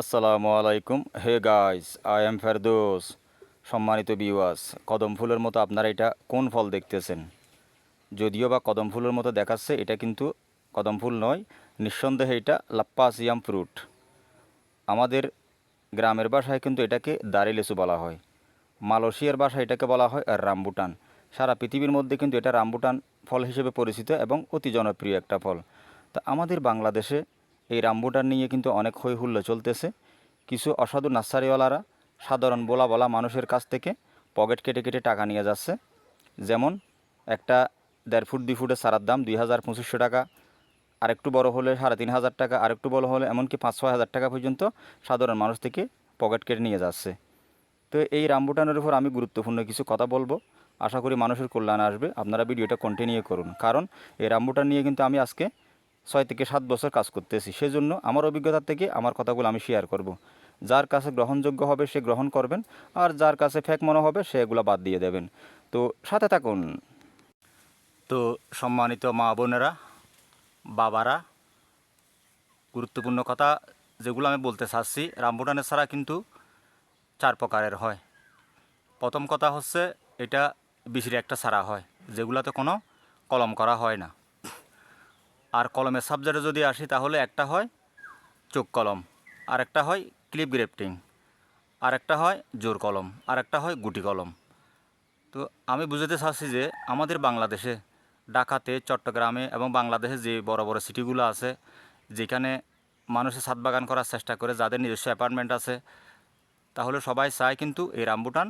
আসসালামু আলাইকুম। Hey guys, I am Ferdous. সম্মানিত বিওয়াস কদম ফুলের মতো আপনারা এটা কোন ফল দেখতেছেন? যদিও বা কদম ফুলের মতো দেখাচ্ছে, এটা কিন্তু কদম ফুল নয়, নিঃসন্দেহে এটা লাপ্পাসিয়াম ফ্রুট। আমাদের গ্রামের বাসায় কিন্তু এটাকে দাড়ি লেচু বলা হয়। মালয়েশিয়ার বাসায় এটাকে বলা হয় আর রামবুটান। সারা পৃথিবীর মধ্যে কিন্তু এটা রামবুটান ফল হিসেবে পরিচিত এবং অতি জনপ্রিয় একটা ফল। তা আমাদের বাংলাদেশে এই রামবুটান নিয়ে কিন্তু অনেক হই হুল্লো চলতেছে। কিছু অসাধু নার্সারিওয়ালারা সাধারণ বলা বলা মানুষের কাছ থেকে পকেট কেটে কেটে টাকা নিয়ে যাচ্ছে। যেমন একটা দেড় ফুট, দুই ফুটের সারার দাম দুই হাজার পঁচিশশো টাকা, আরেকটু বড় হলে সাড়ে তিন হাজার টাকা, আরেকটু বড় হলে এমনকি পাঁচ, ছয় হাজার টাকা পর্যন্ত সাধারণ মানুষ থেকে পকেট কেটে নিয়ে যাচ্ছে। তো এই রামবুটানের উপর আমি গুরুত্বপূর্ণ কিছু কথা বলব। আশা করি মানুষের কল্যাণ আসবে। আপনারা ভিডিওটা কন্টিনিউ করুন। কারণ এই রামবুটান নিয়ে কিন্তু আমি আজকে ছয় থেকে সাত বছর কাজ করতেছি। সেজন্য আমার অভিজ্ঞতা থেকে আমার কথাগুলো আমি শেয়ার করব। যার কাছে গ্রহণযোগ্য হবে সে গ্রহণ করবেন, আর যার কাছে ফেক মনে হবে সে এগুলো বাদ দিয়ে দেবেন। তো সাথে থাকুন। তো সম্মানিত মা বোনেরা, বাবারা, গুরুত্বপূর্ণ কথা যেগুলো আমি বলতে চাচ্ছি রামবুটানের ছাড়া কিন্তু চার প্রকারের হয়। প্রথম কথা হচ্ছে, এটা বিশির একটা ছাড়া হয়, যেগুলোতে কোনো কলম করা হয় না। আর কলমের সাবজেক্টে যদি আসি তাহলে একটা হয় চোখ কলম, আর একটা হয় ক্লিপ গ্রেফটিং, আর একটা হয় জোর কলম, আর একটা হয় গুটি কলম। তো আমি বুঝাতে চাচ্ছি যে আমাদের বাংলাদেশে, ঢাকাতে, চট্টগ্রামে এবং বাংলাদেশে যে বড় বড় সিটিগুলো আছে, যেখানে মানুষের ছাদ বাগান করার চেষ্টা করে, যাদের নিজস্ব অ্যাপার্টমেন্ট আছে, তাহলে সবাই চায় কিন্তু এই রামবুটান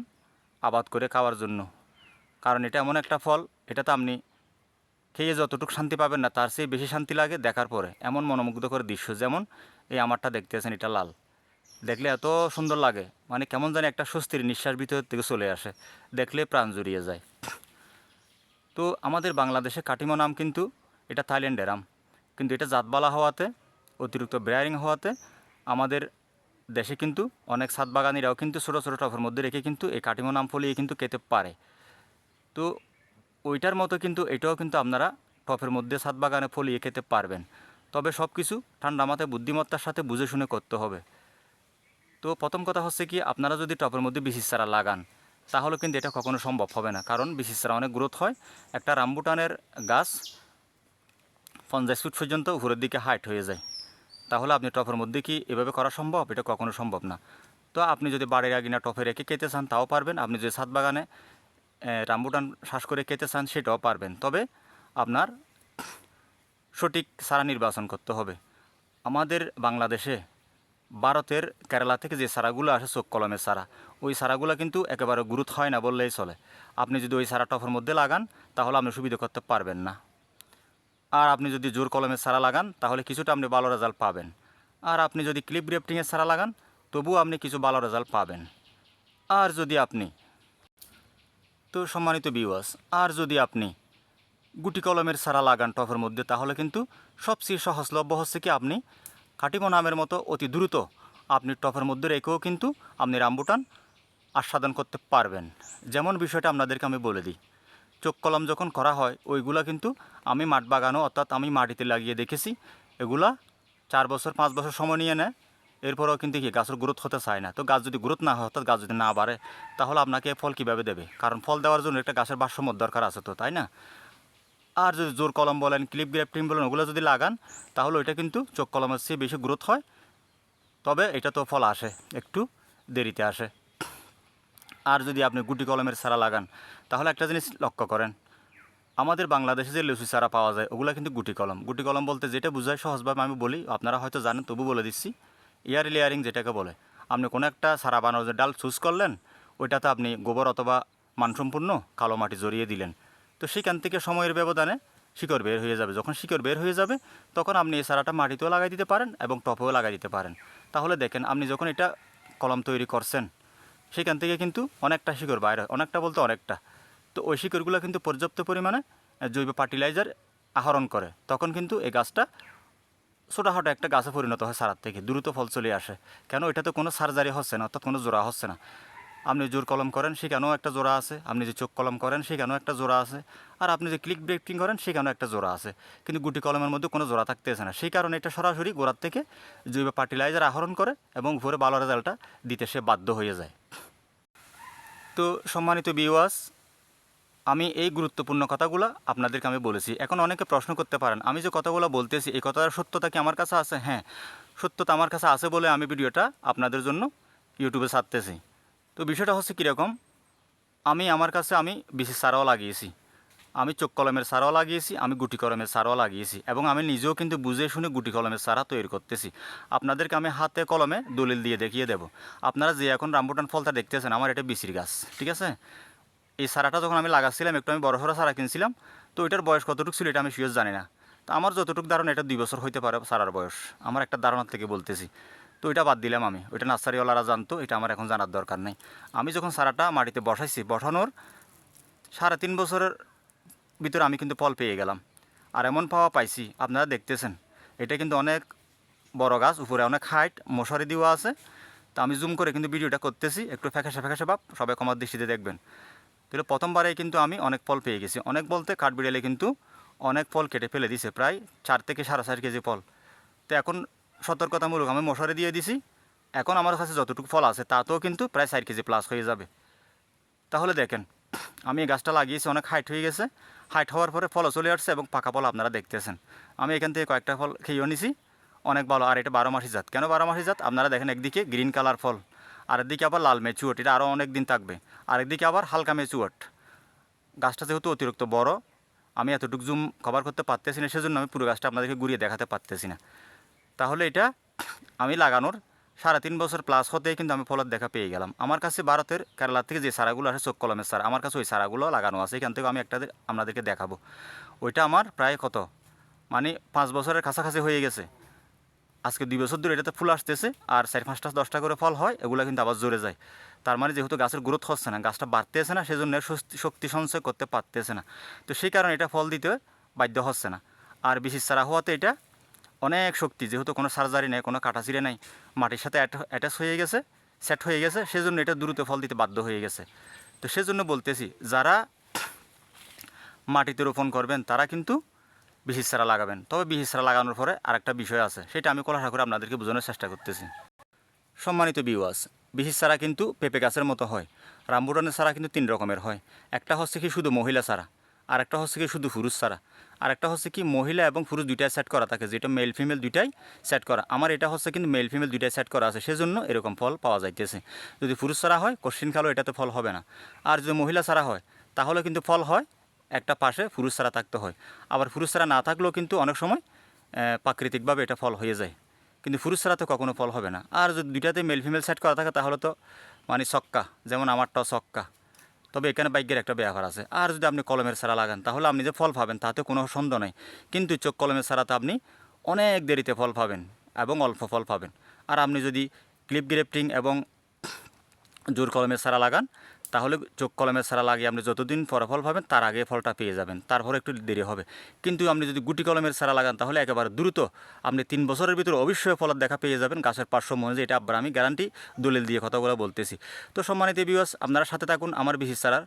আবাদ করে খাওয়ার জন্য। কারণ এটা এমন একটা ফল, এটাতে আপনি খেয়ে যতটুকু শান্তি পাবেন না, তার চেয়ে বেশি শান্তি লাগে দেখার পরে। এমন মনোমুগ্ধকর দৃশ্য যেমন এই আমারটা দেখতেছেন এটা লাল। দেখলে এত সুন্দর লাগে মানে কেমন জানি একটা স্বস্তির নিঃশ্বাস ভিতর থেকে চলে আসে। দেখলে প্রাণ জুড়িয়ে যায়। তো আমাদের বাংলাদেশে কাটিমো নাম কিন্তু এটা থাইল্যান্ডের আম। কিন্তু এটা জাতবালা হওয়াতে, অতিরিক্ত ব্রেয়ারিং হওয়াতে আমাদের দেশে কিন্তু অনেক সাত বাগানিরাও কিন্তু ছোটো ছোটো টফের মধ্যে রেখে কিন্তু এই কাটিমো নাম ফলিয়ে কিন্তু খেতে পারে। তো ওইটার মতো কিন্তু এটাও কিন্তু আপনারা টফের মধ্যে সাত বাগানে ফলিয়ে খেতে পারবেন। তবে সব কিছু ঠান্ডা মাথায় বুদ্ধিমত্তার সাথে বুঝে শুনে করতে হবে। তো প্রথম কথা হচ্ছে কি, আপনারা যদি টপের মধ্যে বিশিষ চারা লাগান, তাহলে কিন্তু এটা কখনো সম্ভব হবে না। কারণ বিশিষ চারা অনেক গ্রোথ হয়, একটা রামবুটানের গাছ পঞ্চাশ ফুট পর্যন্ত উপরের দিকে হাইট হয়ে যায়। তাহলে আপনি টপের মধ্যে কি এভাবে করা সম্ভব? এটা কখনো সম্ভব না। তো আপনি যদি বাড়ির আগিনা টপে রেখে খেতে চান, তাও পারবেন। আপনি যদি ছাদ বাগানে রামবুটান শ্বাস করে খেতে চান সেটাও পারবেন। তবে আপনার সঠিক সারা নির্বাচন করতে হবে। আমাদের বাংলাদেশে, ভারতের কেরালা থেকে যে সারাগুলো আসে চোখ কলমের সারা, ওই সারাগুলো কিন্তু একেবারে গুরুত্ব হয় না বললেই চলে। আপনি যদি ওই সারা টফের মধ্যে লাগান, তাহলে আপনি সুবিধা করতে পারবেন না। আর আপনি যদি জোর কলমের সারা লাগান, তাহলে কিছুটা আপনি ভালো রেজাল্ট পাবেন। আর আপনি যদি ক্লিপ গ্রেফটিংয়ের সারা লাগান, তবুও আপনি কিছু ভালো রেজাল্ট পাবেন। আর যদি আপনি তো সম্মানিত বিওয়াস আর যদি আপনি গুটি কলমের সারা লাগান টফের মধ্যে, তাহলে কিন্তু সবচেয়ে সহজলভ্য হচ্ছে কি আপনি কাটিমো নামের মতো অতি দ্রুত আপনি টফের মধ্যে রেখেও কিন্তু আপনি রামবুটান আস্বাদন করতে পারবেন। যেমন বিষয়টা আপনাদেরকে আমি বলে দিই, চোখ কলম যখন করা হয়, ওইগুলা কিন্তু আমি মাঠ বাগানো অর্থাৎ আমি মাটিতে লাগিয়ে দেখেছি, এগুলা চার বছর, পাঁচ বছর সময় নিয়ে নেয়। এরপরেও কিন্তু কি গাছের গ্রোথ হতে চায় না। তো গাছ যদি গ্রোথ না হয়, অর্থাৎ গাছ যদি না বাড়ে, তাহলে আপনাকে ফল কীভাবে দেবে? কারণ ফল দেওয়ার জন্য একটা গাছের ভারসাম্য দরকার আছে তো, তাই না? আর যদি জোর কলম বলেন, ক্লিপ গ্রেফটিং বলেন, ওগুলো যদি লাগান, তাহলে ওইটা কিন্তু চোখ কলমের চেয়ে বেশি গ্রোথ হয়। তবে এটা তো ফল আসে, একটু দেরিতে আসে। আর যদি আপনি গুটি কলমের চারা লাগান, তাহলে একটা জিনিস লক্ষ্য করেন, আমাদের বাংলাদেশে যে লিচু চারা পাওয়া যায়, ওগুলো কিন্তু গুটি কলম। গুটি কলম বলতে যেটা বোঝায় সহজভাবে আমি বলি, আপনারা হয়তো জানেন, তবু বলে দিচ্ছি। ইয়ার লেয়ারিং যেটাকে বলে। আপনি কোনো একটা সারা বানানোর ডাল চুজ করলেন, ওইটাতে আপনি গোবর অথবা মানসম্পূর্ণ কালো মাটি জড়িয়ে দিলেন। তো সেখান থেকে সময়ের ব্যবধানে শিকড় বের হয়ে যাবে। যখন শিকড় বের হয়ে যাবে, তখন আপনি এই চারাটা মাটিতেও লাগাই দিতে পারেন এবং টপেও লাগাই দিতে পারেন। তাহলে দেখেন, আপনি যখন এটা কলম তৈরি করছেন, সেখান থেকে কিন্তু অনেকটা শিকড় বাইরে অনেকটা বলতে অনেকটা। তো ওই শিকড়গুলো কিন্তু পর্যাপ্ত পরিমাণে জৈব ফার্টিলাইজার আহরণ করে। তখন কিন্তু এই গাছটা ছোটোখাটো একটা গাছে পরিণত হয় সারার থেকে, দ্রুত ফল চলে আসে। কেন? এটা তো কোনো সার্জারি হচ্ছে না, অর্থাৎ কোনো জোড়া হচ্ছে না। আপনি জোর কলম করেন, সেখানেও একটা জোড়া আছে। আপনি যে চোখ কলম করেন, সেখানেও একটা জোড়া আছে। আর আপনি যে ক্লিক ব্রেকিং করেন, সেখানেও একটা জোড়া আছে। কিন্তু গুটি কলমের মধ্যে কোনো জোড়া থাকতেছে না। সেই কারণে এটা সরাসরি গোড়ার থেকে জৈব ফার্টিলাইজার আহরণ করে এবং উপরে ভালো রেজাল্টটা দিতে সে বাধ্য হয়ে যায়। তো সম্মানিত বিওয়াস আমি এই গুরুত্বপূর্ণ কথাগুলো আপনাদেরকে আমি বলেছি। এখন অনেকে প্রশ্ন করতে পারেন, আমি যে কথাগুলো বলতেছি, এই কথার সত্যতা কি আমার কাছে আছে? হ্যাঁ সত্যতা আমার কাছে আছে বলে আমি ভিডিওটা আপনাদের জন্য ইউটিউবে ছাড়তেছি। তো বিষয়টা হচ্ছে কীরকম? আমি, আমার কাছে আমি বিশেষ সারাও লাগিয়েছি। আমি চোখ কলমের সারাও লাগিয়েছি, আমি গুটি কলমের সারাও লাগিয়েছি এবং আমি নিজেও কিন্তু বুঝে শুনে গুটি কলমের সারা তৈরি করতেছি। আপনাদেরকে আমি হাতে কলমে দলিল দিয়ে দেখিয়ে দেব। আপনারা যে এখন রামবুটান ফলটা দেখতেছেন, আমার এটা বিচির গাছ, ঠিক আছে? এই সারাটা যখন আমি লাগাচ্ছিলাম, একটু আমি বড় সড়ো সারা কিনছিলাম, তো এটার বয়স কতটুকু ছিল এটা আমি শিওর জানি না। তো আমার যতটুকু ধারণা এটা দুই বছর হইতে পারে সারার বয়স। আমার একটা ধারণার থেকে বলতেছি। তো এটা বাদ দিলাম আমি। ওইটা নার্সারিওয়ালারা জানতো, এটা আমার এখন জানার দরকার নেই। আমি যখন সারাটা মাটিতে বসাইছি, বসানোর সাড়ে তিন বছরের ভিতরে আমি কিন্তু ফল পেয়ে গেলাম। আর এমন পাওয়া পাইছি, আপনারা দেখতেছেন। এটা কিন্তু অনেক বড় গাছ, উপরে অনেক হাইট, মশারি দেওয়া আছে। তো আমি জুম করে কিন্তু ভিডিওটা করতেছি, একটু ফ্যাকাশে ফ্যাকাশে ভাব, সবাই কমার দৃষ্টিতে দেখবেন। তাহলে প্রথমবারে কিন্তু আমি অনেক ফল পেয়ে গেছি। অনেক বলতে কাঠবিড়ালে কিন্তু অনেক ফল কেটে ফেলে দিছে, প্রায় চার থেকে সাড়ে চার কেজি ফল। তো এখন সতর্কতামূলক আমি মশারি দিয়ে দিছি। এখন আমার কাছে যতটুকু ফল আছে তাতেও কিন্তু প্রায় চার কেজি প্লাস হয়ে যাবে। তাহলে দেখেন, আমি এই গাছটা লাগিয়েছি, অনেক হাইট হয়ে গেছে। হাইট হওয়ার পরে ফলও চলে আসছে এবং পাকা ফল আপনারা দেখতেছেন। আমি এখান থেকে কয়েকটা ফল খেয়েও নিছি। অনেক ভালো, আর এটা বারো মাসি জাত। কেন বারো মাসি জাত? আপনারা দেখেন একদিকে গ্রিন কালার ফল আর একদিকে আবার লাল মেচুয়ট, এটা আরও অনেক দিন থাকবে। আর একদিকে আবার হালকা মেচুয়ট। গাছটা যেহেতু অতিরিক্ত বড়, আমি এতটুকু জুম কভার করতে পারতেছি না, সেজন্য আমি পুরো গাছটা আপনাদেরকে ঘুরিয়ে দেখাতে পারতেছি না। তাহলে এটা আমি লাগানোর সাড়ে তিন বছর প্লাস হতেই কিন্তু আমি ফলের দেখা পেয়ে গেলাম। আমার কাছে ভারতের কেরালা থেকে যে সারাগুলো আসে, চোখ কলমের সার আমার কাছে ওই সারাগুলো লাগানো আছে, এখান থেকে আমি একটা আপনাদেরকে দেখাবো। ওইটা আমার প্রায় কত? মানে পাঁচ বছরের কাছাকাছি হয়ে গেছে। আজকে দুই বছর ধরে এটাতে ফুল আসতেছে, আর চার পাঁচটা দশটা করে ফল হয়, এগুলো কিন্তু আবার জোরে যায়। তার মানে যেহেতু গাছের গ্রোথ হচ্ছে না, গাছটা বাড়তেছে না, সেজন্য শক্তি সঞ্চয় করতে পারতেছে না। তো সেই কারণে এটা ফল দিতে বাধ্য হচ্ছে না। আর বিশেষ সারা হওয়াতে এটা অনেক শক্তি, যেহেতু কোনো সার্জারি নেই, কোনো কাটাচিরে নেই, মাটির সাথে অ্যাটাচ হয়ে গেছে সেট হয়ে গেছে, সেজন্য এটা দ্রুত ফল দিতে বাধ্য হয়ে গেছে। তো সেজন্য বলতেছি, যারা মাটিতে রোপণ করবেন, তারা কিন্তু বিহিস চারা লাগাবেন। তবে বিহিস চারা লাগানোর পরে আরেকটা বিষয় আছে, সেটা আমি কলাশা করে আপনাদেরকে বোঝানোর চেষ্টা করতেছি। সম্মানিত বিওয়াস বিহিস চারা কিন্তু পেঁপে গাছের মতো হয়। রামবুটানের চারা কিন্তু তিন রকমের হয়। একটা হচ্ছে কি শুধু মহিলা চারা আর একটা হচ্ছে কি শুধু পুরুষ চারা আর একটা হচ্ছে কি মহিলা এবং পুরুষ দুইটাই সেট করা থাকে, যেটা মেল ফিমেল দুইটাই সেট করা। আমার এটা হচ্ছে কিন্তু মেল ফিমেল দুইটাই সেট করা আছে, সেজন্য এরকম ফল পাওয়া যাইতেছে। যদি পুরুষ চারা হয়, কোশ্চিন খালো এটাতে ফল হবে না। আর যদি মহিলা চারা হয়, তাহলে কিন্তু ফল হয় একটা পাশে পুরুষ চারা থাকতে হয়। আবার পুরুষ চারা না থাকলেও কিন্তু অনেক সময় প্রাকৃতিকভাবে এটা ফল হয়ে যায়। কিন্তু পুরুষ ছাড়া তো কখনো ফল হবে না। আর যদি দুইটাতে মেল ফিমেল সেট করা থাকে, তাহলে তো মানে ছক্কা, যেমন আমারটাও সক্কা তবে এখানে বাইকের একটা ব্যবহার আছে। আর যদি আপনি কলমের সারা লাগান, তাহলে আপনি যে ফল পাবেন তাতে কোনো সন্দেহ নেই। কিন্তু চোখ কলমের সারাতে আপনি অনেক দেরিতে ফল পাবেন এবং অল্প ফল পাবেন। আর আপনি যদি ক্লিপ গ্রেফটিং এবং জোর কলমের সারা লাগান তাহলে চোখ কলমের সারা লাগিয়ে আপনি যতদিন ফলাফল পাবেন, তার আগে ফলটা পেয়ে যাবেন। তারপরে একটু দেরি হবে। কিন্তু আপনি যদি গুটি কলমের সারা লাগান, তাহলে একেবারে দ্রুত আপনি তিন বছরের ভিতরে অবশ্যই ফলের দেখা পেয়ে যাবেন। গাছের পার্শ্ব মনে এটা আবার আমি গ্যারান্টি দলিল দিয়ে কথাগুলো বলতেছি। তো সম্মানিত বিবাস আপনারা সাথে থাকুন আমার বিশেষ সারার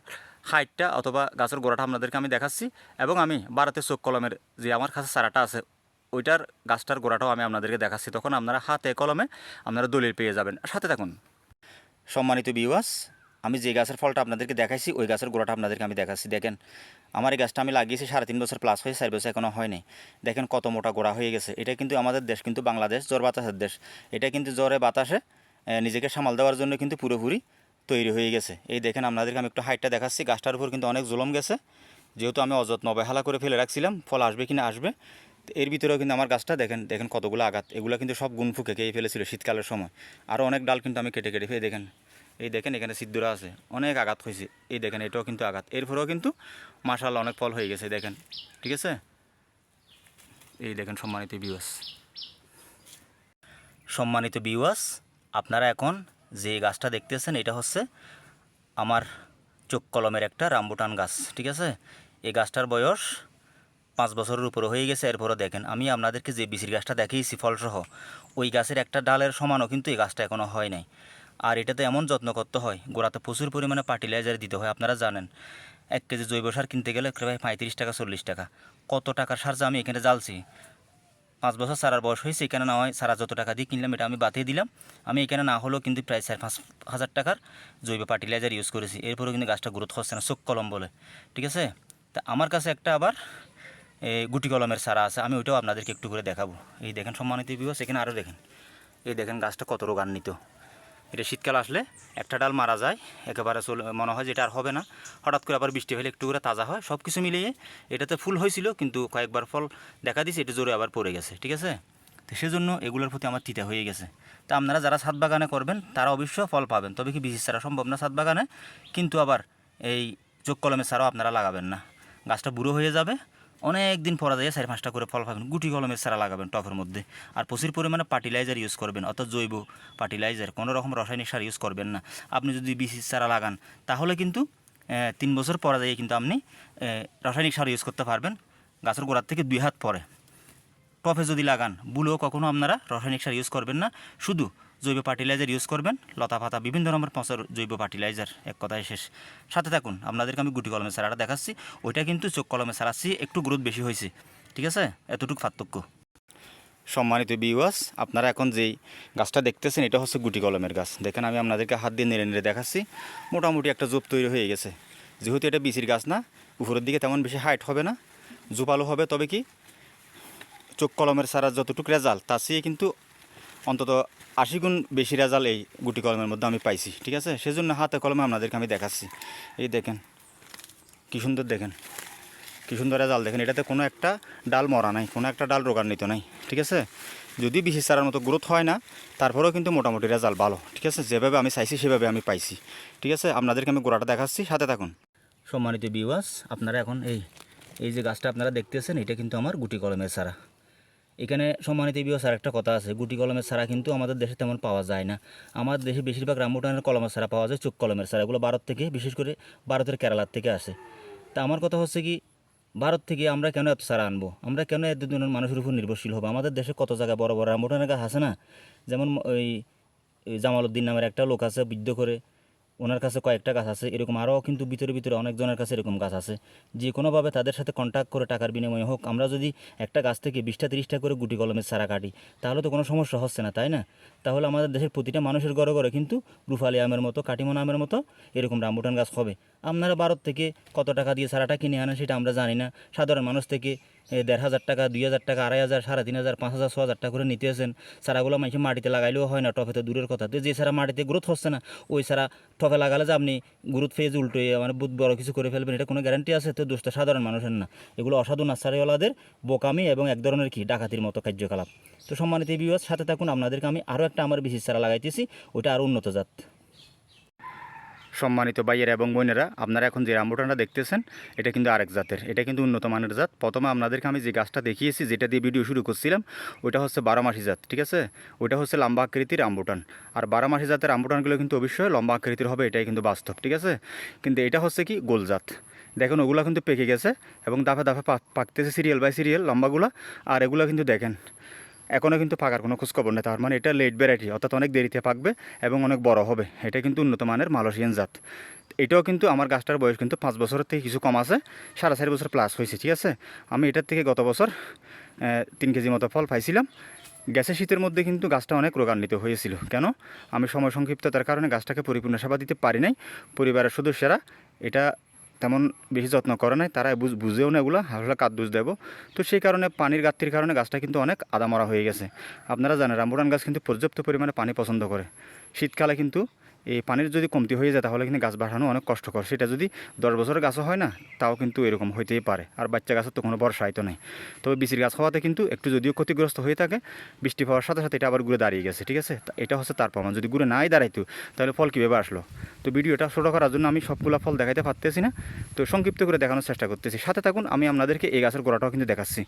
হাইটটা অথবা গাছের গোড়াটা আপনাদেরকে আমি দেখাচ্ছি এবং আমি বারাতে চোখ কলমের যে আমার কাছে সারাটা আছে, ওইটার গাছটার গোড়াটাও আমি আপনাদেরকে দেখাচ্ছি। তখন আপনারা হাতে কলমে আপনারা দলিল পেয়ে যাবেন। সাথে থাকুন। সম্মানিত বিওয়াস আমি যে গাছের ফলটা আপনাদেরকে দেখাইছি, ওই গাছের গোড়াটা আপনাদেরকে আমি দেখাচ্ছি। দেখেন, আমার এই গাছটা আমি লাগিয়েছি সাড়ে তিন বছর প্লাস হয়ে, চার বছর এখনও হয়নি। দেখেন কত মোটা গোড়া হয়ে গেছে। এটা কিন্তু আমাদের দেশ, কিন্তু বাংলাদেশ, জ্বর বাতাসের দেশ। এটা কিন্তু জ্বরে, বাতাসে নিজেকে সামাল দেওয়ার জন্য কিন্তু পুরোপুরি তৈরি হয়ে গেছে। এই দেখেন, আপনাদেরকে আমি একটু হাইটটা দেখাচ্ছি। গাছটার উপর কিন্তু অনেক জুলম গেছে। যেহেতু আমি অযত্ন, অবহেলা করে ফেলে রাখছিলাম, ফল আসবে কি না আসবে এর ভিতরেও কিন্তু আমার গাছটা দেখেন দেখেন কতগুলো আঘাত। এগুলো কিন্তু সব গুণ ফুকে খেয়ে ফেলেছিল শীতকালের সময়। আরও অনেক ডাল কিন্তু আমি কেটে কেটে ফেলে দেখেন এই দেখেন এখানে সিদ্ধরা আছে, অনেক আঘাত হয়েছে। এই দেখেন, এটাও কিন্তু আঘাত। এরপরেও কিন্তু মাশাল অনেক ফল হয়ে গেছে, দেখেন। ঠিক আছে? এই দেখেন সম্মানিত বিওয়াস সম্মানিত বিওয়াস আপনারা এখন যে গাছটা দেখতেছেন, এটা হচ্ছে আমার চোখ কলমের একটা রামবুটান গাছ, ঠিক আছে? এই গাছটার বয়স পাঁচ বছরের উপরে হয়ে গেছে, এরপরও দেখেন। আমি আপনাদেরকে যে বিচির গাছটা দেখিয়েছি, ফলসহ, ওই গাছের একটা ডালের সমানও কিন্তু এই গাছটা এখনও হয় নাই। আর এটাতে এমন যত্ন করতে হয়, গোড়াতে প্রচুর পরিমাণে ফার্টিলাইজার দিতে হয়, আপনারা জানেন। এক কেজি জৈব সার কিনতে গেলে প্রায় পঁয়ত্রিশ টাকা, চল্লিশ টাকা। কত টাকার সার যে আমি এখানে জ্বালছি? পাঁচ বছর সারার বয়স হয়েছে, এখানে না হয় সারা যত টাকা দিয়ে কিনলাম এটা আমি বাতিয়ে দিলাম। আমি এখানে না হলেও কিন্তু প্রায় চার পাঁচ হাজার টাকার জৈব ফার্টিলাইজার ইউজ করেছি। এরপরেও কিন্তু গাছটা গ্রোথ হচ্ছে না, চোখ কলম বলে। ঠিক আছে? তা আমার কাছে একটা আবার গুটি কলমের সারা আছে, আমি ওইটাও আপনাদেরকে একটু করে দেখাবো। এই দেখেন সম্মানিত বিবাস এখানে আরও দেখেন। এই দেখেন গাছটা কত রোগান্বিত। এটা শীতকাল আসলে একটা ডাল মারা যায়, একেবারে চলে, মনে হয় যে এটা আর হবে না। হঠাৎ করে আবার বৃষ্টি হলে একটু করে তাজা হয় সব কিছু মিলিয়ে এটাতে ফুল হয়েছিল, কিন্তু কয়েকবার ফল দেখা দিয়েছে, এটা জোরে আবার পড়ে গেছে, ঠিক আছে? তো সেজন্য এগুলোর প্রতি আমার তিতা হয়ে গেছে। তা আপনারা যারা ছাদ বাগানে করবেন, তারা অবশ্য ফল পাবেন, তবে কি বিশেষ ছাড়া সম্ভব না ছাদ বাগানে? কিন্তু আবার এই চোখ কলমের ছাড়াও আপনারা লাগাবেন না। গাছটা বুড়ো হয়ে যাবে অনেক দিন পরা যায় চার পাঁচটা করে ফল পাবেন। গুটি কলমের সারা লাগাবেন টফের মধ্যে। আর প্রচুর পরিমাণে ফার্টিলাইজার ইউজ করবেন, অর্থাৎ জৈব ফার্টিলাইজার কোনো রকম রাসায়নিক সার ইউজ করবেন না। আপনি যদি বিসির সারা লাগান, তাহলে কিন্তু তিন বছর পরা যায় কিন্তু আপনি রাসায়নিক সার ইউজ করতে পারবেন। গাছের গোড়ার থেকে দুই হাত পরে। টপে যদি লাগান, বুলেও কখনো আপনারা রাসায়নিক সার ইউজ করবেন না। শুধু জৈব ফার্টিলাইজার ইউজ করবেন। লতা পাতা বিভিন্ন রকমের পচার জৈব ফার্টিলাইজার, এক কথায় শেষ। সাথে থাকুন, আপনাদেরকে আমি গুটি কলমের সারাটা দেখাচ্ছি। ওইটা কিন্তু চোখ কলমের সারাচ্ছি একটু গ্রোথ বেশি হয়েছে। ঠিক আছে? এতটুকু পার্থক্য। সম্মানিত বিওয়াস আপনারা এখন যেই গাছটা দেখতেছেন, এটা হচ্ছে গুটি কলমের গাছ। দেখেন, আমি আপনাদেরকে হাত দিয়ে নেড়ে নেড়ে দেখাচ্ছি। মোটামুটি একটা জোপ তৈরি হয়ে গেছে। যেহেতু এটা বিচির গাছ না, উপরের দিকে তেমন বেশি হাইট হবে না। জোপালো হবে, তবে কি? চোখ কলমের সারা যতটুকু রেজাল্ট তার চেয়ে কিন্তু অন্তত আশি গুণ বেশি রেজাল্ট এই গুটি কলমের মধ্যে আমি পাইছি, ঠিক আছে? সেজন্য হাতে কলমে আপনাদেরকে আমি দেখাচ্ছি। এই দেখেন, কী সুন্দর দেখেন। কী সুন্দর রেজাল্ট দেখেন, এটাতে কোনো একটা ডাল মরা নাই, কোনো একটা ডাল রোগান্বিত নাই, ঠিক আছে? যদি বিশেষ চারার মতো গ্রোথ হয় না, তারপরেও কিন্তু মোটামুটি রেজাল্ট ভালো, ঠিক আছে? যেভাবে আমি চাইছি, সেভাবে আমি পাইছি, ঠিক আছে? আপনাদেরকে আমি গোড়াটা দেখাচ্ছি, সাথে থাকুন। সম্মানিত বিওয়াস আপনারা এখন এই এই যে গাছটা আপনারা দেখতেছেন, এটা কিন্তু আমার গুটি কলমের সারা এখানে সম্মানিত বিওয়াস আর একটা কথা আছে। গুটি কলমের সারা কিন্তু আমাদের দেশে তেমন পাওয়া যায় না। আমাদের দেশে বেশিরভাগ রামবুটানের কলমের সারা পাওয়া যায় চোখ কলমের সারা এগুলো ভারত থেকে, বিশেষ করে ভারতের কেরালার থেকে আসে। তা আমার কথা হচ্ছে কি, ভারত থেকে আমরা কেন এত সারা আনব? আমরা কেন এত দিনের মানুষের উপর নির্ভরশীল হব? আমাদের দেশে কত জায়গায় বড় বড় রামবুটানের গাছ আছে না? যেমন ওই ওই জামালউদ্দিন নামের একটা লোক আছে, বৃদ্ধ করে ওনার কাছে কয়েকটা গাছ আছে, এরকম আরও কিন্তু ভিতরে ভিতরে অনেকজনের কাছে এরকম গাছ আছে। যে কোনোভাবে তাদের সাথে কন্ট্যাক্ট করে টাকার বিনিময়ে হোক, আমরা যদি একটা গাছ থেকে বিশটা তিরিশটা করে গুটি কলমের সারা কাটি, তাহলে তো কোনো সমস্যা হচ্ছে না, তাই না? তাহলে আমাদের দেশের প্রতিটা মানুষের ঘরে ঘরে কিন্তু রুফালি আমের মতো, কাটিমন আমের মতো এরকম রামবুটান গাছ হবে। আপনারা ভারত থেকে কত টাকা দিয়ে সারাটা কিনে আনেন সেটা আমরা জানি না। সাধারণ মানুষ থেকে দেড় হাজার টাকা, দুই হাজার টাকা, আড়াই হাজার, সাড়ে তিন হাজার, পাঁচ হাজার, ছ হাজার টাকা করে নিতে আসেন সারাগুলো মানুষ মাটিতে লাগাইলেও হয় না টফে তো দূরের কথা। তো যে সারা মাটিতে গ্রোথ হচ্ছে না, ওই সারা টফে লাগালে যে আপনি গ্রোথ ফেজ উল্টো মানে বুধ বড় কিছু করে ফেলবেন, এটা কোনো গ্যারান্টি আছে? তো দোষটা সাধারণ মানুষের না। এগুলো অসাধু নার্সারিওয়ালাদের বোকামি এবং এক ধরনের কি, ডাকাতির মতো কার্যকলাপ। তো সম্মানিত বিবাস সাথে থাকুন। আপনাদেরকে আমি আরও একটা আমার বিশেষ সারা লাগাইতেছি, ওইটা আরও উন্নত জাত। সম্মানিত ভাইয়েরা এবং বোনেরা, আপনারা এখন যে রামবুটানটা দেখতেছেন, এটা কিন্তু আরেক জাতের। এটা কিন্তু উন্নত মানের জাত। প্রথমে আপনাদেরকে আমি যে গাছটা দেখিয়েছি, যেটা দিয়ে ভিডিও শুরু করছিলাম, ওইটা হচ্ছে বারোমাসি জাত, ঠিক আছে? ওইটা হচ্ছে লম্বা আকৃতির রামবুটান আর বারোমাসি জাতের রামবুটানগুলো কিন্তু অবশ্যই লম্বা আকৃতির হবে, এটাই কিন্তু বাস্তব, ঠিক আছে? কিন্তু এটা হচ্ছে কি গোল জাত। দেখেন, ওগুলো কিন্তু পেকে গেছে এবং দাফে দাফে পাক- পাকতেছে সিরিয়াল বাই সিরিয়াল লম্বাগুলো। আর এগুলো কিন্তু দেখেন এখনও কিন্তু পাকার কোনো খোঁজখবর নেই। তার মানে এটা লেট ভ্যারাইটি অর্থাৎ অনেক দেরিতে পাকবে এবং অনেক বড় হবে। এটা কিন্তু উন্নত মানের মালয়েশিয়ান জাত। এটাও কিন্তু আমার গাছটার বয়স কিন্তু পাঁচ বছরের থেকে কিছু কম আছে, সাড়ে চারি বছর প্লাস হয়েছে, ঠিক আছে? আমি এটার থেকে গত বছর তিন কেজি মতো ফল পাইছিলাম। গ্যাসের শীতের মধ্যে কিন্তু গাছটা অনেক রোগান্বিত হয়েছিল। কেন? আমি সময় সংক্ষিপ্ততার কারণে গাছটাকে পরিপূর্ণ সেবা দিতে পারি নাই। পরিবারের সদস্যরা এটা তেমন বেশি যত্ন করে নাই। তারা বুঝ- বুঝেও না এগুলো হালকা কাদ্দুস দেবো? তো সেই কারণে পানির গাত্রির কারণে গাছটা কিন্তু অনেক আদামরা হয়ে গেছে। আপনারা জানেন রামবুটান গাছ কিন্তু পর্যাপ্ত পরিমাণে পানি পছন্দ করে। শীতকালে কিন্তু এই পানির যদি কমতি হয়ে যায়, তাহলে কিন্তু গাছ বাড়ানো অনেক কষ্টকর। সেটা যদি দশ বছরের গাছও হয় না, তাও কিন্তু এরকম হইতেই পারে। আর বাচ্চা গাছের তো কোনো বর্ষায়িত নেই। তবে বিচির গাছ হওয়াতে কিন্তু একটু যদিও ক্ষতিগ্রস্ত হয়ে থাকে, বৃষ্টি পাওয়ার সাথে সাথে এটা আবার ঘুরে দাঁড়িয়ে গেছে, ঠিক আছে? তা এটা হচ্ছে তার প্রমাণ। যদি ঘুরে নাই দাঁড়াইতো, তাহলে ফল কীভাবে আসলো? তো ভিডিওটা ছোটো করার জন্য আমি সবগুলো ফল দেখাতে পারতেছি না। তো সংক্ষিপ্ত করে দেখানোর চেষ্টা করতেছি। সাথে থাকুন, আমি আপনাদেরকে এই গাছের গোড়াটাও কিন্তু দেখাচ্ছি।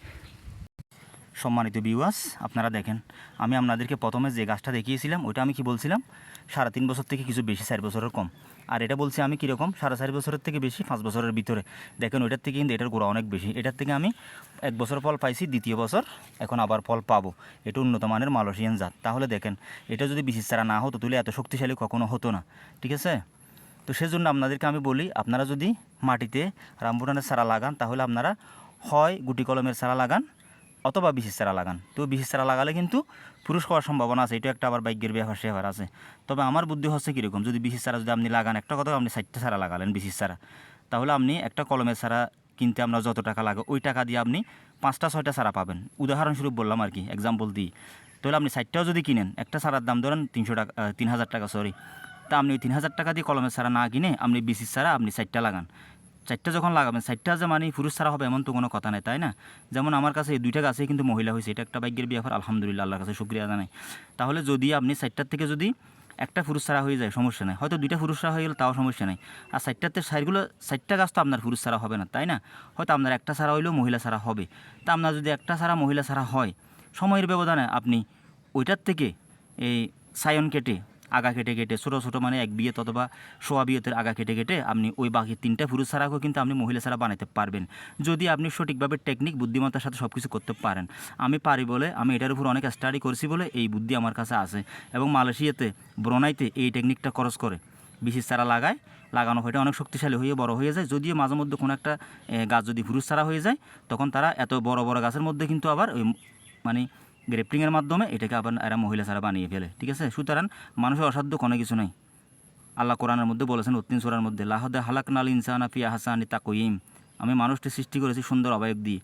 সম্মানিত বিওয়াস আপনারা দেখেন, আমি আপনাদেরকে প্রথমে যে গাছটা দেখিয়েছিলাম, ওইটা আমি কি বলছিলাম? সাড়ে তিন বছর থেকে কিছু বেশি, চার বছরের কম। আর এটা বলছি আমি কীরকম? সাড়ে চার বছরের থেকে বেশি, পাঁচ বছরের ভিতরে। দেখেন, ওইটার থেকে কিন্তু এটার গোড়া অনেক বেশি। এটার থেকে আমি এক বছর ফল পাইছি, দ্বিতীয় বছর এখন আবার ফল পাবো। এটা উন্নত মানের মালয়েশিয়ান জাত। তাহলে দেখেন, এটা যদি বিশেষ ছাড়া না হতো, তাহলে এত শক্তিশালী কখনো হতো না। ঠিক আছে? তো সেজন্য আপনাদেরকে আমি বলি, আপনারা যদি মাটিতে রামবুটানের চারা লাগান, তাহলে আপনারা হয় গুটি কলমের চারা লাগান অথবা বিশেষ চারা লাগান। তো বিশেষ চারা লাগালে কিন্তু পুরুষ হওয়ার সম্ভাবনা আছে। এটা একটা আবার বাইকের ব্যাপার সেবার আছে। তবে আমার বুদ্ধি হচ্ছে কীরকম? যদি বিশেষ চারা যদি আপনি লাগান, একটা কথা আপনি ষাটটা চারা লাগালেন বিশেষ চারা, তাহলে আপনি একটা কলমের চারা কিনতে আপনার যত টাকা লাগে, ওই টাকা দিয়ে আপনি পাঁচটা, ছয়টা চারা পাবেন। উদাহরণস্বরূপ বললাম আর কি এক্সাম্পল দিই। তাহলে আপনি ষাটটাও যদি কিনেন, একটা চারার দাম ধরেন তিনশো টাকা তিন হাজার টাকা সরি তা আপনি ওই তিন হাজার টাকা দিয়ে কলমের চারা না কিনে আপনি বিসির চারা আপনি চারটা লাগান। চারটা যখন লাগাবেন, চারটা যে মানে পুরুষ ছাড়া হবে এমন তো কোনো কথা নেই, তাই না? যেমন আমার কাছে এই দুইটা গাছে কিন্তু মহিলা হয়েছে, এটা একটা বাইকের ব্যাপার আলহামদুলিল্লাহ, আল্লাহর কাছে শুক্রিয়া জানাই। তাহলে যদি আপনি চারটার থেকে যদি একটা পুরুষ ছাড়া হয়ে যায়, সমস্যা নেই। হয়তো দুইটা পুরুষ ছাড়া হয়ে গেলে তাও সমস্যা নেই। আর চারটাতে সাইডগুলো, চারটা গাছ তো আপনার পুরুষ ছাড়া হবে না, তাই না? হয়তো আপনার একটা ছাড়া হইলেও মহিলা ছাড়া হবে। তা আপনার যদি একটা ছাড়া মহিলা ছাড়া হয়, সময়ের ব্যবধানে আপনি ওইটার থেকে এই সায়ন কেটে আগা কেটে কেটে, ছোটো ছোটো মানে এক বিয়ে অথবা সোয়া বিয়েতের আগা কেটে কেটে আপনি ওই বাকি তিনটা পুরুষ ছাড়াকেও কিন্তু আপনি মহিলা ছাড়া বানাতে পারবেন। যদি আপনি সঠিকভাবে টেকনিক বুদ্ধিমত্তার সাথে সব কিছু করতে পারেন। আমি পারি বলে, আমি এটার উপর অনেক স্টাডি করছি বলে এই বুদ্ধি আমার কাছে আছে এবং মালয়েশিয়াতে, ব্রনাইতে এই টেকনিকটা খরচ করে। বিশেষ চারা লাগায়, লাগানো হয় অনেক শক্তিশালী হয়ে বড় হয়ে যায়। যদিও মাঝে মধ্যে কোনো একটা গাছ যদি পুরুষ ছাড়া হয়ে যায়, তখন তারা এত বড় বড় গাছের মধ্যে কিন্তু আবার ওই মানে গ্রেপ্টিংয়ের মাধ্যমে এটাকে আবার এরা মহিলা ছাড়া বানিয়ে ফেলে, ঠিক আছে? সুতরাং মানুষের অসাধ্য কোনো কিছু নেই। আল্লাহ কোরআনের মধ্যে বলেছেন, উত্তিন সুরার মধ্যে, লাহদে হালাক নাল ইনসান আফি আহসানি তাকুইম আমি মানুষটি সৃষ্টি করেছি সুন্দর অবয়ব দিয়ে।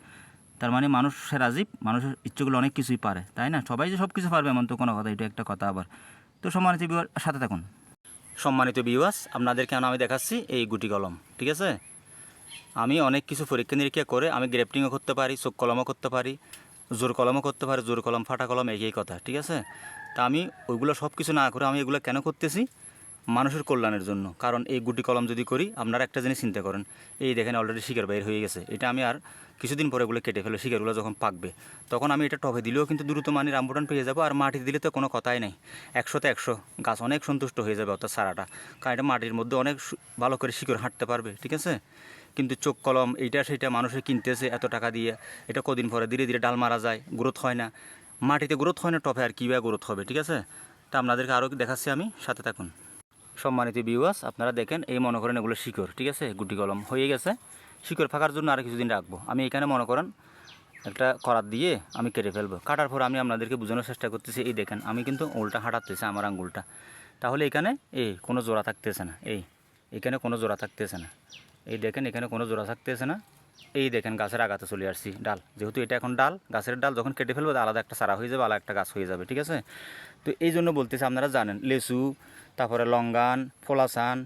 তার মানে মানুষের আজীব মানুষের ইচ্ছেগুলো অনেক কিছুই পারে, তাই না? সবাই যে সব কিছু পারবে এমন তো কোনো কথা, এটা একটা কথা আবার। তো সম্মানিত বিওয়ার সাথে থাকুন। সম্মানিত বিওয়াস আপনাদেরকে আমি দেখাচ্ছি এই গুটি কলম, ঠিক আছে? আমি অনেক কিছু পরীক্ষা নিরীক্ষা করে আমি গ্রেফটিংও করতে পারি, চোখ কলমও করতে পারি জোর কলমও করতে পারে, জোর কলম, ফাটা কলম, একই কথা, ঠিক আছে? তা আমি ওইগুলো সব কিছু না করে আমি এগুলো কেন করতেছি? মানুষের কল্যাণের জন্য। কারণ এই গুটি কলম যদি করি, আপনারা একটা জিনিস চিন্তা করেন, এই দেখেন অলরেডি শিকার বাইর হয়ে গেছে। এটা আমি আর কিছুদিন পরে এগুলো কেটে ফেলে, শিকারগুলো যখন পাকবে, তখন আমি এটা টবে দিলেও কিন্তু দ্রুত মানে রামবুটান পেয়ে যাব, আর মাটি দিলে তো কোনো কথাই নেই। একশোতে একশো গাছ অনেক সন্তুষ্ট হয়ে যাবে অর্থাৎ সারাটা। কারণ এটা মাটির মধ্যে অনেক ভালো করে শিকড় হাঁটতে পারবে, ঠিক আছে? কিন্তু চোখ কলম, এইটা সেটা মানুষে কিনতেছে এত টাকা দিয়ে। এটা কদিন পরে ধীরে ধীরে ডাল মারা যায়, গ্রোথ হয় না। মাটিতে গ্রোথ হয় না, টপে আর কীভাবে গ্রোথ হবে, ঠিক আছে? তা আপনাদেরকে আরও দেখাচ্ছি আমি, সাথে থাকুন। সম্মানিত বিওয়াস আপনারা দেখেন এই মনে করেন এগুলো শিকড়, ঠিক আছে? গুটি কলম হয়ে গেছে। শিকড় ফাঁকার জন্য আর কিছুদিন রাখব। আমি এখানে মনে করেন একটা করাত দিয়ে আমি কেটে ফেলব। কাটার পর আমি আপনাদেরকে বোঝানোর চেষ্টা করতেছি, এই দেখেন, আমি কিন্তু উল্টা হাঁটাতেছি আমার আঙ্গুলটা। তাহলে এখানে, এই কোনো জোড়া থাকতেছে না, এই, এখানে কোনো জোড়া থাকতেছে না। এই দেখেন এখানে কোনো জোড়া থাকতেছে না। এই দেখেন গাছের আগাতে চলে আসছি, ডাল। যেহেতু এটা এখন ডাল, গাছের ডাল যখন কেটে ফেলবে আলাদা একটা সারা হয়ে যাবে, আলাদা একটা গাছ হয়ে যাবে, ঠিক আছে? তো এই জন্য বলতেছি, আপনারা জানেন, লেচু, তারপরে লঙ্গান, ফলাসান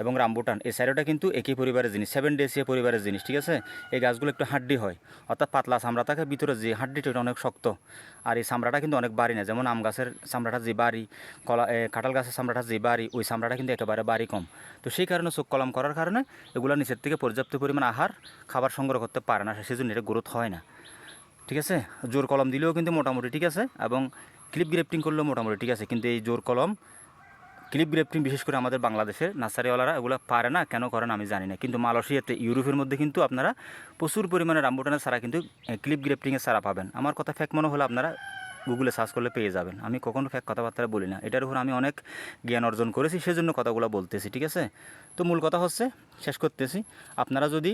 এবং রামবুটান, এই চারোটা কিন্তু একই পরিবারের জিনিস সেভেন ডেসিয়া পরিবারের জিনিস, ঠিক আছে? এই গাছগুলো একটু হাড্ডি হয়, অর্থাৎ পাতলা চামড়া থাকে ভিতরে যে হাড্ডিটা ওটা অনেক শক্ত। আর এই চামড়াটা কিন্তু অনেক বাড়ি না যেমন আম গাছের চামড়াটা যে বাড়ি, কলা কাঁঠাল গাছের চামড়াটা যে বাড়ি, ওই চামড়াটা কিন্তু একেবারে বাড়ি কম। তো সেই কারণে চোখ কলম করার কারণে এগুলো নিচের থেকে পর্যাপ্ত পরিমাণ আহার, খাবার সংগ্রহ করতে পারে না, সেজন্য এটা গ্রোথ হয় না। ঠিক আছে? জোর কলম দিলেও কিন্তু মোটামুটি ঠিক আছে, এবং ক্লিপ গ্রেফটিং করলেও মোটামুটি ঠিক আছে, কিন্তু এই জোর কলম ক্লিপ গ্রেফটিং বিশেষ করে আমাদের বাংলাদেশের নার্সারিওয়ালারা, এগুলো পারে না? কেন করেন আমি জানি না। কিন্তু মালয়েশিয়াতে, ইউরোপের মধ্যে কিন্তু আপনারা প্রচুর পরিমাণে রামবুটানের সারা কিন্তু ক্লিপ গ্রেফটিংয়ের সারা পাবেন। আমার কথা ফ্যাক মনে হলে আপনারা গুগলে সার্চ করলে পেয়ে যাবেন। আমি কখনো ফ্যাক কথাবার্তা বলি না। এটার উপর আমি অনেক জ্ঞান অর্জন করেছি, সেজন্য কথাগুলো বলতেছি, ঠিক আছে? তো মূল কথা হচ্ছে, শেষ করতেছি। আপনারা যদি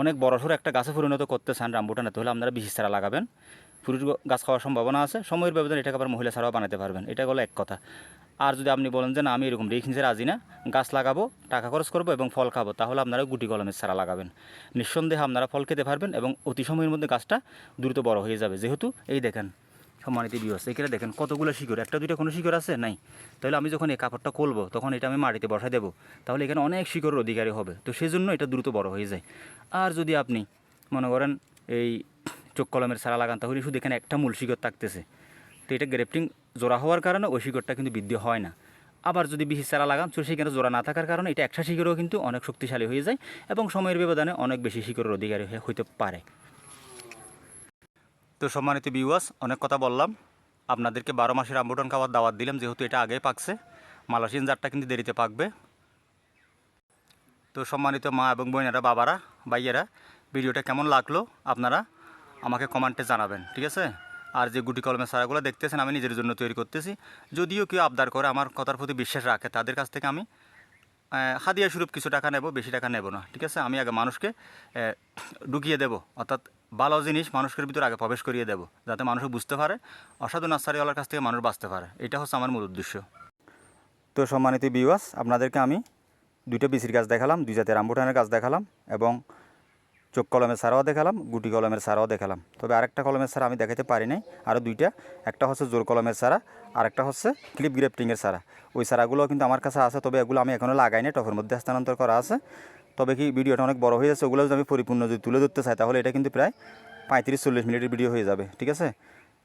অনেক বড়সড় একটা গাছে পরিণত করতে চান রামবুটানে তাহলে আপনারা বিশেষ চারা লাগাবেন। পুরুষ গাছ খাওয়ার সম্ভাবনা আছে। সময়ের ব্যবধানে এটাকে আবার মহিলা ছাড়াও বানাতে পারবেন। এটা হলো এক কথা। আর যদি আপনি বলেন যে না, আমি এরকম রিক্স নিতে রাজি না, গাছ লাগাবো, টাকা খরচ করব এবং ফল খাব, তাহলে আপনারা গুটি কলমের সারা লাগাবেন। নিঃসন্দেহে আপনারা ফল খেতে পারবেন এবং অতি সময়ের মধ্যে গাছটা দ্রুত বড় হয়ে যাবে। যেহেতু এই দেখেন, সম্মানিত বিহস এখানে দেখেন কতগুলো শিকড়, একটা, দুইটা কোনো শিকড় আছে? নাই। তাহলে আমি যখন এই কাপড়টা খুলবো, তখন এটা আমি মাটিতে বসাই দেবো। তাহলে এখানে অনেক শিকড়ের অধিকারী হবে। তো সেই জন্য এটা দ্রুত বড় হয়ে যায়। আর যদি আপনি মনে করেন এই চোখ কলমের সারা লাগান, তাহলে শুধু এখানে একটা মূল শিকড় থাকতেছে। তো এটা গ্রেফটিং জোড়া হওয়ার কারণে ওই শিকড়টা কিন্তু বৃদ্ধি হয় না। আবার যদি বিশেষ চারা লাগান তো সেখানে জোড়া না থাকার কারণে এটা একটা শিকড়ও কিন্তু অনেক শক্তিশালী হয়ে যায় এবং সময়ের ব্যবধানে অনেক বেশি শিকড়ের অধিকারী হইতে পারে। তো সম্মানিত বিওয়াস অনেক কথা বললাম। আপনাদেরকে বারো মাসের রামবুটান খাবার দাওয়াত দিলাম, যেহেতু এটা আগে পাকছে। মালয়েশিয়ান জাতটা কিন্তু দেরিতে পাকবে। তো সম্মানিত মা এবং বোনেরা, বাবারা, ভাইয়েরা, ভিডিওটা কেমন লাগল আপনারা আমাকে কমেন্টে জানাবেন, ঠিক আছে? আর যে গুটি কলমের সারাগুলো দেখতেছেন, আমি নিজের জন্য তৈরি করতেছি। যদিও কেউ আবদার করে আমার কথার প্রতি বিশ্বাস রাখে, তাদের কাছ থেকে আমি হাদিয়া স্বরূপ কিছু টাকা নেব, বেশি টাকা নেব না, ঠিক আছে? আমি আগে মানুষকে ঢুকিয়ে দেব, অর্থাৎ ভালো জিনিস মানুষের ভিতরে আগে প্রবেশ করিয়ে দেব, যাতে মানুষ বুঝতে পারে, অসাধু নার্সারিওয়ালার কাছ থেকে মানুষ বাঁচতে পারে। এটা হচ্ছে আমার মূল উদ্দেশ্য। তো সম্মানিত বিওয়াস আপনাদেরকে আমি দুইটা বিসির গাছ দেখালাম, দুই জাতের রামবুটানের গাছ দেখালাম এবং চোখ কলমের সারাও দেখালাম, গুটি কলমের সারাও দেখালাম। তবে আরেকটা কলমের সারা আমি দেখাতে পারি নাই আরও দুইটা। একটা হচ্ছে জোর কলমের সারা, আরেকটা হচ্ছে ক্লিপ গ্রেফটিংয়ের সারা। ওই সারাগুলো কিন্তু আমার কাছে আছে, তবে এগুলো আমি এখনও লাগাই নাই টফের মধ্যে স্থানান্তর করা আছে। তবে কি ভিডিওটা অনেক বড় হয়ে যাচ্ছে ওগুলো যদি আমি পরিপূর্ণ যদি তুলে ধরতে চাই, তাহলে এটা কিন্তু প্রায় পঁয়ত্রিশ চল্লিশ মিনিটের ভিডিও হয়ে যাবে, ঠিক আছে?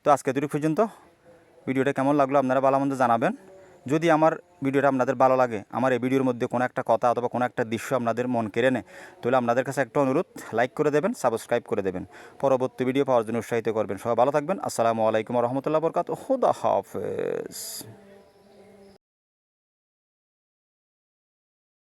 তো আজকে এতটুকু পর্যন্ত। ভিডিওটা কেমন লাগল আপনারা ভালো মন্দ জানাবেন। যদি আমার ভিডিওটা আপনাদের ভালো লাগে, আমার এই ভিডিওর মধ্যে কোনো একটা কথা অথবা কোনো একটা দৃশ্য আপনাদের মন কেড়ে নেয়, তাহলে আপনাদের কাছে একটা অনুরোধ লাইক করে দেবেন সাবস্ক্রাইব করে দেবেন। পরবর্তী ভিডিও পাওয়ার জন্য উৎসাহিত করবেন। সবাই ভালো থাকবেন। আসসালামু আলাইকুম রহমতুল্লাহ বরকাত হুদা হাফেজ।